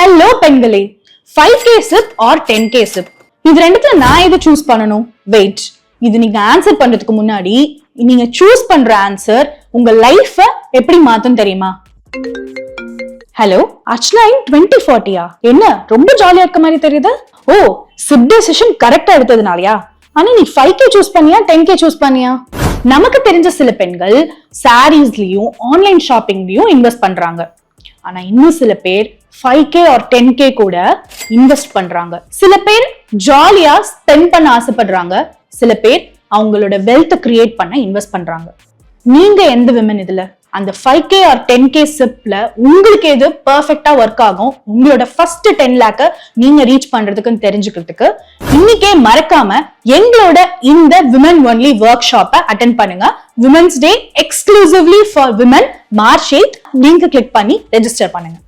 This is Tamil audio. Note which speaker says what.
Speaker 1: ஹலோ பெண்களே. Five K SIP or ten K SIP இது ரெண்டுத்துல நான் எதை சூஸ் பண்ணணும்? வெயிட் இது நீங்க ஆன்சர் பண்றதுக்கு முன்னாடி நீங்க சூஸ் பண்ற ஆன்சர் உங்க லைஃப எப்படி மாத்தும் தெரியுமா? ஹலோ அர்ச்சனா டுவெண்ட்டி ஃபார்ட்டியா என்ன ரொம்ப ஜாலியா இருக்க மாதிரி தெரியுது? ஓ சிப் டெசிஷன் கரெக்டா எடுத்ததுனாலயா? ஆனா நீ ஃபைவ் கே சூஸ் பண்ணியா டென் கே சூஸ் பண்ணியா? நமக்கு தெரிஞ்ச சில பெண்கள் சாரீஸ்லயும் ஆன்லைன் ஷாப்பிங்லயும் இன்வெஸ்ட் பண்றாங்க. ஆனா இன்னும் சில பேர் five K or ten K கூட இன்வெஸ்ட் பண்றாங்க. சில பேர் ஜாலியா ஸ்பெண்ட் பண்ண ஆசைப்படுறாங்க. சில பேர் அவங்களோட வெல்த் கிரியேட் பண்ண இன்வெஸ்ட் பண்றாங்க. நீங்க எந்த விமன் இதுல? அந்த five K or ten K சிப்ல உங்களுக்கு எது பர்ஃபெக்டா ஒர்க் ஆகும் உங்களோட ஃபர்ஸ்ட் டென் லேக்க நீங்க ரீச் பண்றதுக்குன்னு தெரிஞ்சுக்கிறதுக்கு இன்னைக்கே மறக்காம எங்களோட இந்த விமன் ஒன்லி ஒர்க் ஷாப்பை அட்டன் பண்ணுங்க. Women's day exclusively for women March eight link click பண்ணி ரெஜிஸ்டர் பண்ணுங்க.